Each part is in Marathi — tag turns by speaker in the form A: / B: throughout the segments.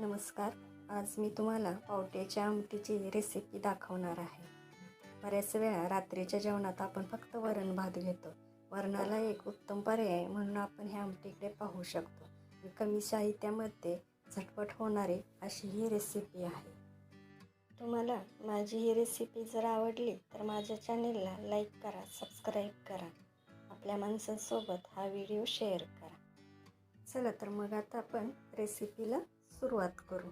A: नमस्कार. आज मी तुम्हाला पावट्याच्या आमटीची रेसिपी दाखवणार आहे. बऱ्याच वेळा रात्रीच्या जेवणात आपण फक्त वरण भात घेतो. वरणाला एक उत्तम पर्याय म्हणून आपण ह्या आमटीकडे पाहू शकतो. कमी साहित्यामध्ये झटपट होणारी अशी ही रेसिपी आहे. तुम्हाला माझी ही रेसिपी जर आवडली तर माझ्या चॅनेलला लाईक करा सबस्क्राईब करा. आपल्या माणसांसोबत हा व्हिडिओ शेअर करा. चला तर मग आता आपण रेसिपीला सुरुवात करू.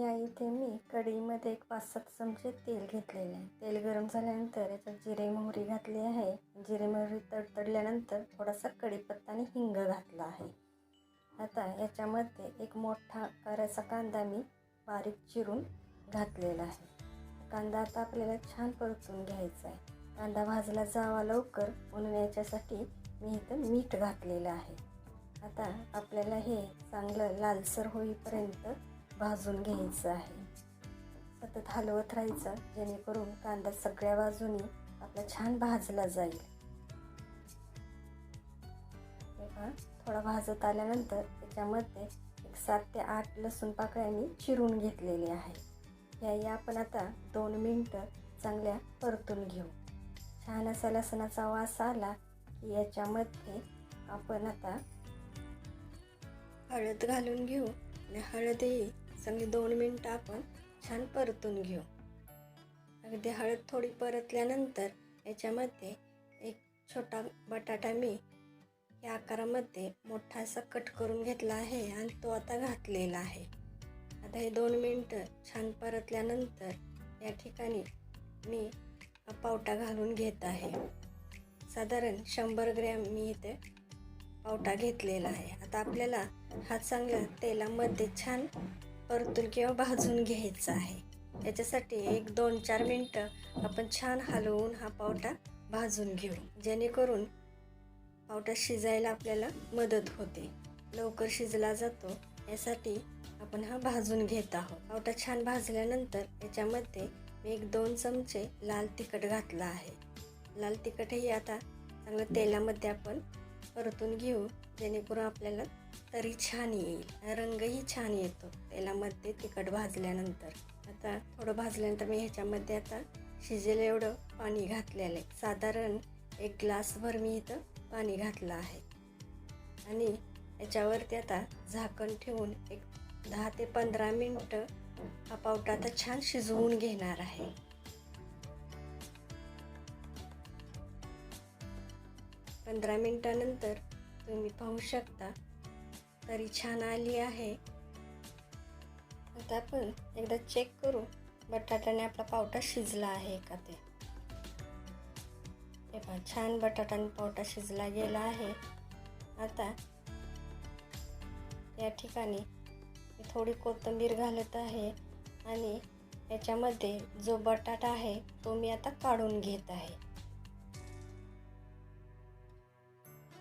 A: या इथे मी कढईमध्ये एक पाच सात चमचे तेल घेतलेले आहे. तेल गरम झाल्यानंतर याच्यात जिरे मोहरी घातली आहे. जिरे मोहरी तडतडल्यानंतर थोडासा कढीपत्ता आणि हिंग घातला आहे. आता याच्यामध्ये एक मोठा आकाराचा कांदा मी बारीक चिरून घातलेला आहे. कांदा आता आपल्याला छान परतून घ्यायचा आहे. कांदा भाजला जावा लवकर म्हणून याच्यासाठी मी इथं मीठ घातलेलं आहे. आता आपल्याला हे चांगलं लालसर होईपर्यंत भाजून घ्यायचं आहे. सतत हलवत राहायचं जेणेकरून कांदा सगळ्या बाजूनी आपला छान भाजला जाईल. तेव्हा थोडा भाजत आल्यानंतर त्याच्यामध्ये एक सात ते आठ लसूण पाकळ्या मी चिरून घेतलेली आहे. याही आपण आता दोन मिनटं चांगल्या परतून घेऊ. छान असा लसणाचा वास आला की याच्यामध्ये आपण आता हळद घालून घेऊ आणि हळदही चांगली दोन मिनटं आपण छान परतून घेऊ. अगदी हळद थोडी परतल्यानंतर याच्यामध्ये एक छोटा बटाटा मी या आकारामध्ये मोठा असा कट करून घेतला आहे आणि तो आता घातलेला आहे. आता हे दोन मिनटं छान परतल्यानंतर या ठिकाणी मी पावटा घालून घेत आहे. साधारण शंभर ग्रॅम मी इथे पावटा घेतलेला आहे. आता आपल्याला हा चांगला तेलामध्ये छान परतून किंवा भाजून घ्यायचा आहे. याच्यासाठी एक दोन चार मिनटं आपण छान हलवून हा पावटा भाजून घेऊ. जेणेकरून पावटा शिजायला आपल्याला मदत होते. लवकर शिजला जातो. यासाठी आपण हा भाजून घेत आहोत. पावटा छान भाजल्यानंतर याच्यामध्ये मी एक दोन चमचे लाल तिखट घातलं आहे. लाल तिखटही आता चांगलं तेलामध्ये आपण परतून घेऊ. जेणेकरून आपल्याला तरी छान येईल. रंगही छान येतो. तेलामध्ये तिखट भाजल्यानंतर. आता थोडं भाजल्यानंतर मी ह्याच्यामध्ये आता शिजेल एवढं पाणी घातलेलं आहे. साधारण एक ग्लासभर मी इथं पाणी घातलं आहे. आणि याच्यावरती आता झाकण ठेवून एक दहा ते पंधरा मिनटं हा पावटा आता छान शिजवून घेणार आहे. पंधरा मिनटानंतर तुम्ही पाहू शकता. तरी छान आली आहे. आता आपण एकदा चेक करू बटाट्याने आपला पावटा शिजला आहे का ते. हे पहा छान बटाट्याने पावटा शिजला गेला आहे. आता या ठिकाणी मी थोडी कोथिंबीर घालत आहे आणि याच्यामध्ये जो बटाटा आहे तो मी आता काढून घेत आहे.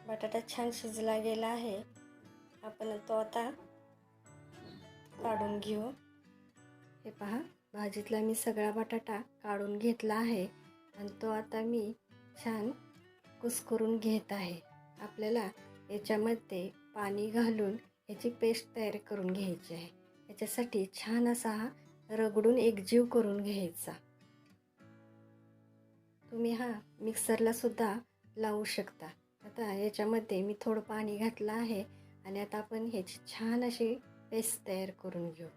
A: बटाटा छान शिजला गेला आहे. आपण तो आता काढून घेऊ. हे पहा भाजीतला मी सगळा बटाटा काढून घेतला आहे आणि तो आता मी छान कुस्करून घेत आहे. आपल्याला याच्यामध्ये पाणी घालून याची पेस्ट तयार करून घ्यायची आहे. याच्यासाठी छान असा हा रगडून एकजीव करून घ्यायचा. तुम्ही हा मिक्सरला सुद्धा लावू शकता. आता याच्यामध्ये मी थोडं पाणी घातलं आहे आणि आता आपण ह्याची छान अशी पेस्ट तयार करून घेऊ.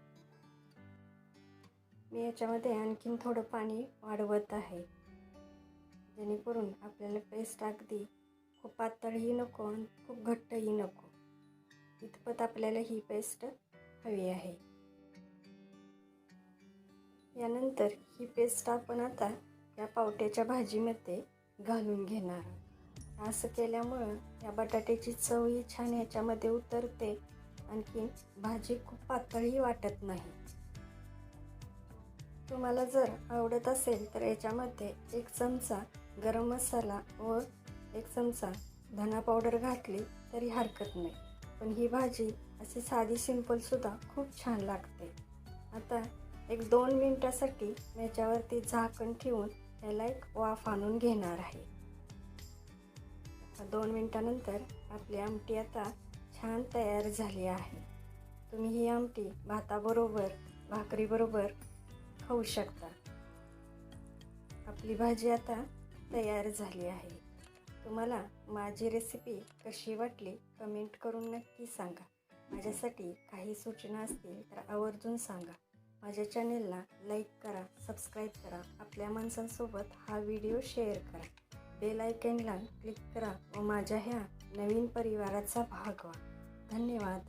A: मी याच्यामध्ये आणखीन थोडं पाणी वाढवत आहे. जेणेकरून आपल्याला पेस्ट अगदी खूप पातळही नको आणि खूप घट्टही नको. इतपत आपल्याला ही पेस्ट हवी आहे. यानंतर ही पेस्ट आपण आता या पावट्याच्या भाजीमध्ये घालून घेणार असं केल्यामुळं या बटाट्याची चवही छान याच्यामध्ये उतरते. आणखी भाजी खूप पातळही वाटत नाही. तुम्हाला जर आवडत असेल तर याच्यामध्ये एक चमचा गरम मसाला व एक चमचा धना पावडर घातली तरी हरकत नाही. पण ही भाजी अशी साधी सिंपलसुद्धा खूप छान लागते. आता एक दोन मिनटासाठी याच्यावरती झाकण ठेवून याला एक वाफ आणून घेणार आहे. दोन मिनटानंतर आपली आमटी आता छान तयार झाली आहे. तुम्ही ही आमटी भाताबरोबर भाकरीबरोबर खाऊ शकता. आपली भाजी आता तयार झाली आहे. तुम्हाला माझी रेसिपी कशी वाटली कमेंट करून नक्की सांगा. माझ्यासाठी काही सूचना असतील तर आवर्जून सांगा. माझ्या चॅनेलला लाईक करा सबस्क्राईब करा. आपल्या माणसांसोबत हा व्हिडिओ शेअर करा. बेल आयकनला क्लिक करा व माझ्या ह्या नवीन परिवाराचा भाग व्हा. धन्यवाद.